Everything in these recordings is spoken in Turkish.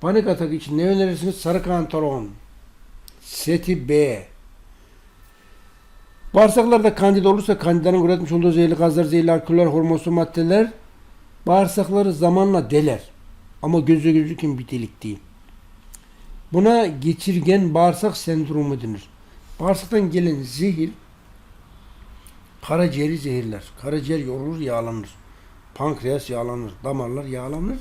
Panik atak için ne önerirsiniz? Sarı kantaron. Seti B. Bağırsaklarda kandida olursa kandidanın üretmiş olduğu zehirli gazlar, zehirli alkoller, hormonsu maddeler bağırsakları zamanla deler. Ama gözü gözükün bir delik değil. Buna geçirgen bağırsak sendromu denir. Bağırsaktan gelen zehir karaciğeri zehirler. Karaciğer yorulur, yağlanır. Pankreas yağlanır, damarlar yağlanır.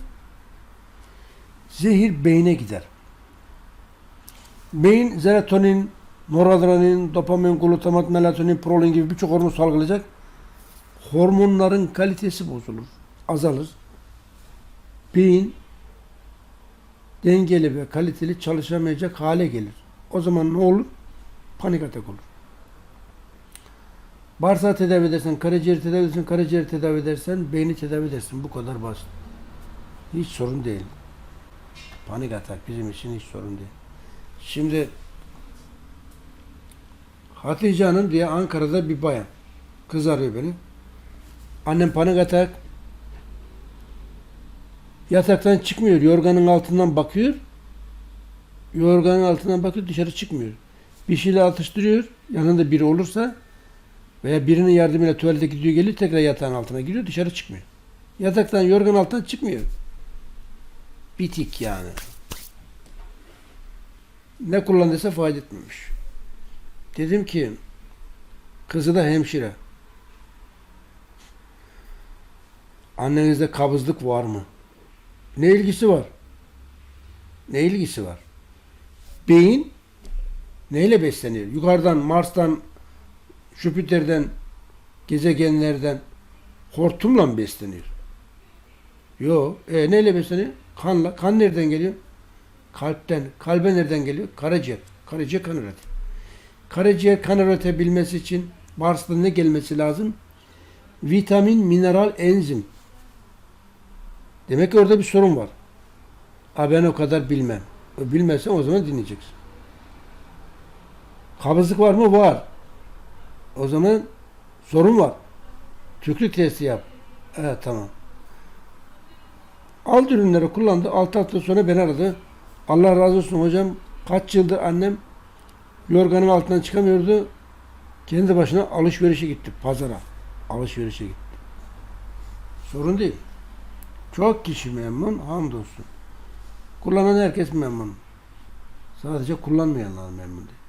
Zehir beyne gider. Beyin serotonin, noradrenalin, dopamin, glutamat, melatonin, prolin gibi birçok hormon salgılayacak. Hormonların kalitesi bozulur, azalır. Beyin dengeli ve kaliteli çalışamayacak hale gelir. O zaman ne olur? Panik atak olur. Bağırsağı tedavi edersen, karaciğeri tedavi edersen, karaciğeri tedavi edersen, beyni tedavi edersin. Bu kadar basit. Hiç sorun değil. Panik atak bizim için hiç sorun değil. Şimdi Hatice Hanım diye Ankara'da bir bayan. Kız arıyor beni. Annem panik atak. Yataktan çıkmıyor. Yorganın altından bakıyor. Yorganın altından bakıyor dışarı çıkmıyor. Bir şeyle atıştırıyor. Yanında biri olursa veya birinin yardımıyla tuvalete gidiyor geliyor tekrar yatağın altına giriyor dışarı çıkmıyor. Yataktan yorgan altından çıkmıyor. Bitik yani. Ne kullandıysa fayda etmemiş. Dedim ki kızı da hemşire. Annenizde kabızlık var mı? Ne ilgisi var? Ne ilgisi var? Beyin neyle besleniyor? Yukarıdan Mars'tan Jüpiter'den gezegenlerden hortumla mı besleniyor? Yok. E neyle besleniyor? Kanla. Kan nereden geliyor? Kalpten. Kalbe nereden geliyor? Karaciğer. Karaciğer kan üretiyor. Karaciğer kan üretebilmesi için Mars'ta ne gelmesi lazım? Vitamin, mineral, enzim. Demek ki orada bir sorun var. Ha ben o kadar bilmem. Bilmezsen o zaman dinleyeceksin. Kabızlık var mı? Var. O zaman sorun var. Tükrük testi yap. Evet tamam. Aldı ürünleri kullandı. 6 hafta sonra beni aradı. Allah razı olsun hocam. Kaç yıldır annem yorganın altından çıkamıyordu. Kendi başına alışverişe gitti. Pazara. Alışverişe gitti. Sorun değil. Çok kişi memnun. Hamdolsun. Kullanan herkes memnun. Sadece kullanmayanlar memnun değil.